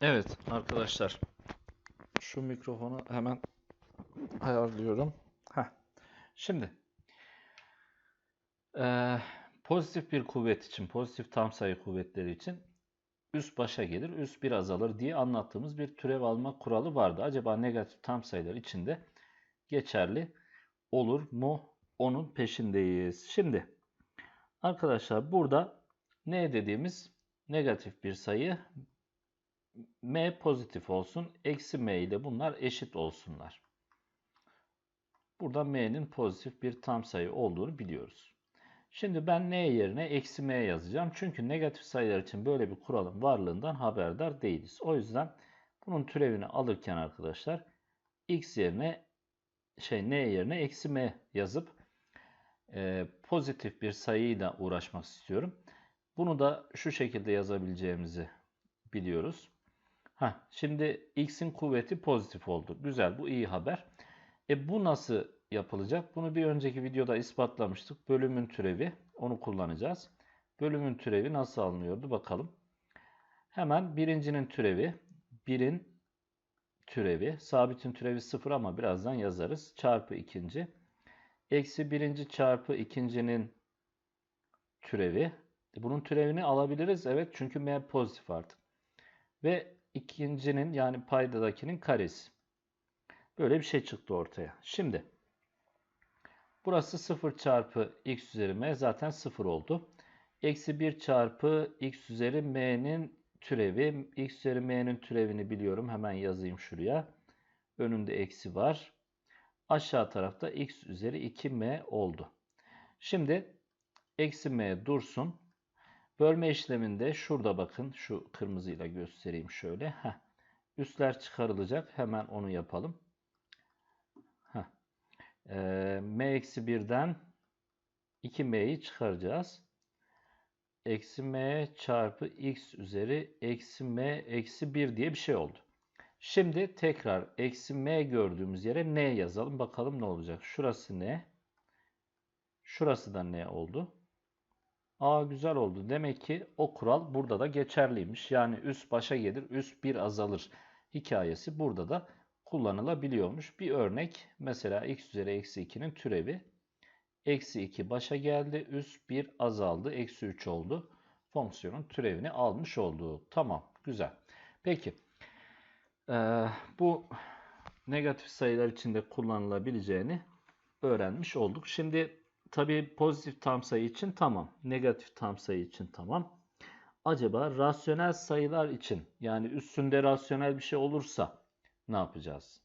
Evet arkadaşlar şu mikrofonu hemen ayarlıyorum. Heh. Şimdi eee, pozitif bir kuvvet için, pozitif tam sayı kuvvetleri için üst başa gelir, üst bir azalır diye anlattığımız bir türev alma kuralı vardı. Acaba negatif tam sayılar için de geçerli olur mu? Onun peşindeyiz. Şimdi arkadaşlar burada ne dediğimiz negatif bir sayı m pozitif olsun. Eksi m ile bunlar eşit olsunlar. Burada m'nin pozitif bir tam sayı olduğunu biliyoruz. Şimdi ben n yerine eksi m yazacağım. Çünkü negatif sayılar için böyle bir kuralın varlığından haberdar değiliz. O yüzden bunun türevini alırken arkadaşlar x yerine şey n yerine eksi m yazıp e, pozitif bir sayıyla uğraşmak istiyorum. Bunu da şu şekilde yazabileceğimizi biliyoruz. Heh, şimdi x'in kuvveti pozitif oldu. Güzel bu iyi haber. E bu nasıl yapılacak? Bunu bir önceki videoda ispatlamıştık. Bölümün türevi onu kullanacağız. Bölümün türevi nasıl alınıyordu bakalım. Hemen birincinin türevi, birin türevi, sabitin türevi sıfır ama birazdan yazarız. Çarpı ikinci. Eksi birinci çarpı ikincinin türevi. E, bunun türevini alabiliriz. Evet çünkü m pozitif artık. Ve ikincinin yani paydadakinin karesi. Böyle bir şey çıktı ortaya. Şimdi burası 0 çarpı x üzeri m zaten 0 oldu. Eksi 1 çarpı x üzeri m'nin türevi. x üzeri m'nin türevini biliyorum. Hemen yazayım şuraya. Önünde eksi var. Aşağı tarafta x üzeri 2m oldu. Şimdi eksi m dursun. Bölme işleminde şurada bakın şu kırmızıyla göstereyim şöyle. Heh. Üstler çıkarılacak. Hemen onu yapalım. Heh. Ee, m eksi 1'den 2m'yi çıkaracağız. Eksi m çarpı x üzeri eksi m eksi 1 diye bir şey oldu. Şimdi tekrar eksi m gördüğümüz yere n yazalım. Bakalım ne olacak. Şurası ne? Şurası da ne oldu? Aa güzel oldu. Demek ki o kural burada da geçerliymiş. Yani üst başa gelir, üst bir azalır hikayesi burada da kullanılabiliyormuş. Bir örnek mesela x üzeri eksi 2'nin türevi. Eksi 2 başa geldi, üst 1 azaldı, eksi 3 oldu. Fonksiyonun türevini almış olduğu. Tamam, güzel. Peki, ee, bu negatif sayılar içinde kullanılabileceğini öğrenmiş olduk. Şimdi Tabii pozitif tam sayı için tamam. Negatif tam sayı için tamam. Acaba rasyonel sayılar için yani üstünde rasyonel bir şey olursa ne yapacağız?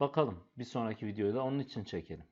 Bakalım bir sonraki videoda onun için çekelim.